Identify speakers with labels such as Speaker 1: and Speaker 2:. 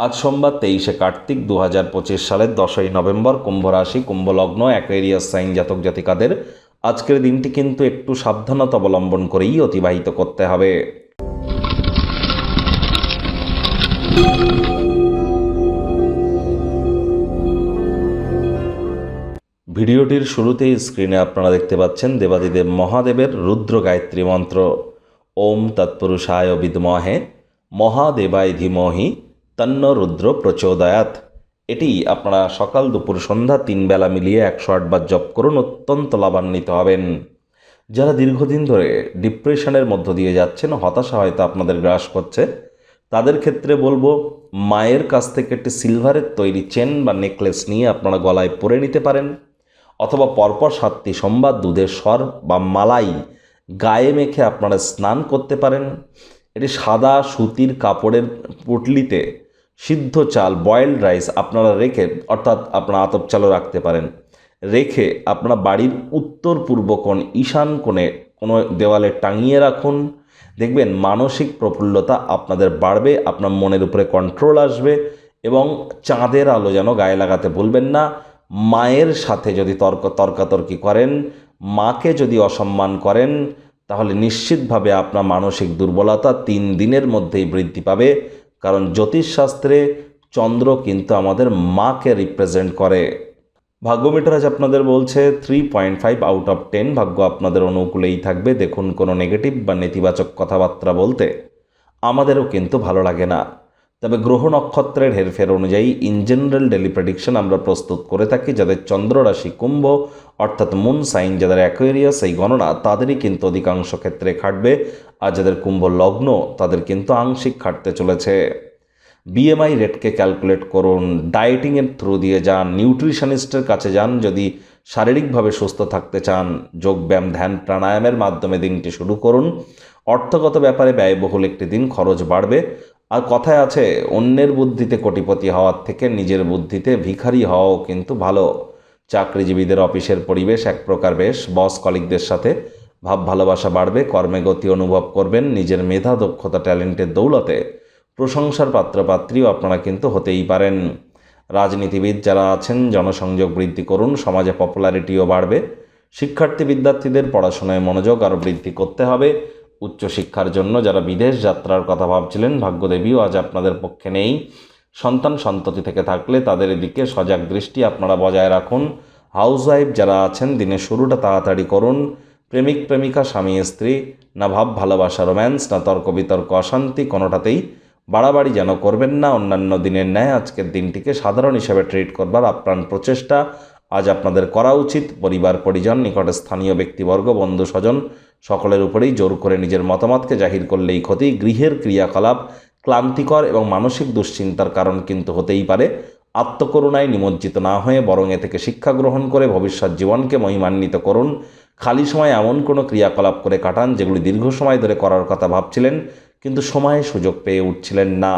Speaker 1: আজ সোমবার তেইশে কার্তিক দু হাজার পঁচিশ সালের দশই নভেম্বর কুম্ভ রাশি কুম্ভ লগ্ন অ্যাকোয়ারিয়াস সাইন জাতক জাতিকাদের আজকের দিনটি কিন্তু একটু সাবধানতা অবলম্বন করেই অতিবাহিত করতে হবে। ভিডিওটির শুরুতেই স্ক্রিনে আপনারা দেখতে পাচ্ছেন দেবাদিদেব মহাদেবের রুদ্র গায়ত্রী মন্ত্র। ওম তৎপুরুষায় বিদমহে মহাদেবায় ধীমহি তন্ন রুদ্র প্রচোদয়াত। এটি আপনারা সকাল দুপুর সন্ধ্যা তিন বেলা মিলিয়ে একশো আটবার জপ করুন, অত্যন্ত লাভান্বিত হবেন। যারা দীর্ঘদিন ধরে ডিপ্রেশনের মধ্য দিয়ে যাচ্ছেন, হতাশা হয়তো আপনাদের গ্রাস করছে। তাদের ক্ষেত্রে বলব, মায়ের কাছ থেকে একটি সিলভারের তৈরি চেন বা নেকলেস নিয়ে আপনারা গলায় পরে নিতে পারেন। অথবা পরপর সাতটি সোমবার দুধের স্বর বা মালাই গায়ে মেখে আপনারা স্নান করতে পারেন। এটি সাদা সুতির কাপড়ের পুটলিতে সিদ্ধ চাল বয়েলড রাইস আপনারা রেখে, অর্থাৎ আপনারা আতপ চালও রাখতে পারেন। রেখে আপনারা বাড়ির উত্তর পূর্ব কোণ, ঈশান কোণে কোনো দেওয়ালে টাঙিয়ে রাখুন। দেখবেন মানসিক প্রফুল্লতা আপনাদের বাড়বে, আপনার মনের উপরে কন্ট্রোল আসবে এবং চাঁদের আলো যেন গায়ে লাগাতে ভুলবেন না। মায়ের সাথে যদি তর্ক, তর্কাতর্কি করেন, মাকে যদি অসম্মান করেন, তাহলে নিশ্চিতভাবে আপনার মানসিক দুর্বলতা তিন দিনের মধ্যেই বৃদ্ধি পাবে। কারণ জ্যোতিষশাস্ত্রে চন্দ্র কিন্তু আমাদের মাকে রিপ্রেজেন্ট করে। ভাগ্যমিটার আজ আপনাদের বলছে three point five out of ten ভাগ্য আপনাদের অনুকূলেই থাকবে। দেখুন কোনো নেগেটিভ বা নেতিবাচক কথাবার্তা বলতে। আমাদেরও কিন্তু ভালো লাগে না। তবে গ্রহ নক্ষত্রের হেরফের অনুযায়ী ইন জেনারেল ডেলি প্রেডিকশন আমরা প্রস্তুত করে থাকি, যাদের চন্দ্র রাশি কুম্ভ, অর্থাৎ মুন সাইন যাদের অ্যাকোয়ারিয়াস এই গণনা, তাদেরই কিন্তু অধিকাংশ ক্ষেত্রে খাটবে। আর যাদের কুম্ভ লগ্ন, তাদের কিন্তু আংশিক খাটতে চলেছে। বিএমআই রেটকে ক্যালকুলেট করুন ডায়েটিংয়ের থ্রু দিয়ে যান নিউট্রিশনিস্টের কাছে যান, যদি শারীরিকভাবে সুস্থ থাকতে চান যোগব্যায়াম ধ্যান, প্রাণায়ামের মাধ্যমে দিনটি শুরু করুন। অর্থগত ব্যাপারে ব্যয়বহুল একটি দিন খরচ বাড়বে। আর কথায় আছে, অন্যের বুদ্ধিতে কোটিপতি হওয়ার থেকে নিজের বুদ্ধিতে ভিখারি হওয়াও কিন্তু ভালো। চাকরিজীবীদের অফিসের পরিবেশ এক প্রকার বেশ। বস কলিকদের সাথে ভাব ভালোবাসা বাড়বে, কর্মে গতি অনুভব করবেন নিজের মেধা, দক্ষতা, ট্যালেন্টের দৌলতে। প্রশংসার পাত্রপাত্রীও আপনারা কিন্তু হতেই পারেন। রাজনীতিবিদ যারা আছেন, জনসংযোগ বৃদ্ধি করুন, সমাজে পপুলারিটিও বাড়বে। শিক্ষার্থী বিদ্যার্থীদের পড়াশোনায় মনোযোগ আরও বৃদ্ধি করতে হবে। উচ্চশিক্ষার জন্য যারা বিদেশ যাত্রার কথা ভাবছিলেন, ভাগ্যদেবীও আজ আপনাদের পক্ষে নেই। সন্তান সন্ততি থেকে থাকলে তাদের এদিকে সজাগ দৃষ্টি আপনারা বজায় রাখুন। হাউস ওয়াইফ যারা আছেন, দিনের শুরুটা তাড়াতাড়ি করুন। প্রেমিক, প্রেমিকা, স্বামী, স্ত্রী, না ভাব, ভালোবাসা, রোম্যান্স, না তর্ক, বিতর্ক, অশান্তি কোনোটাতেই বাড়াবাড়ি যেন করবেন না। অন্যান্য দিনের ন্যায় আজকের দিনটিকে সাধারণ হিসেবে ট্রিট করবার আপ্রাণ প্রচেষ্টা আজ আপনাদের করা উচিত। পরিবার, পরিজন নিকটে স্থানীয় ব্যক্তিবর্গ বন্ধু স্বজন সকলের উপরেই জোর করে নিজের মতামতকে জাহির করলেই ক্ষতি। গৃহের ক্রিয়াকলাপ ক্লান্তিকর এবং মানসিক দুশ্চিন্তার কারণ কিন্তু হতেই পারে। আত্মকরুণায় নিমজ্জিত না হয়ে বরং এ থেকে শিক্ষা গ্রহণ করে ভবিষ্যৎ জীবনকে মহিমান্বিত করুন। খালি সময় এমন কোনো ক্রিয়াকলাপ করে কাটান যেগুলি দীর্ঘ সময় ধরে করার কথা ভাবছিলেন, কিন্তু সময়ে সুযোগ পেয়ে উঠছিলেন না।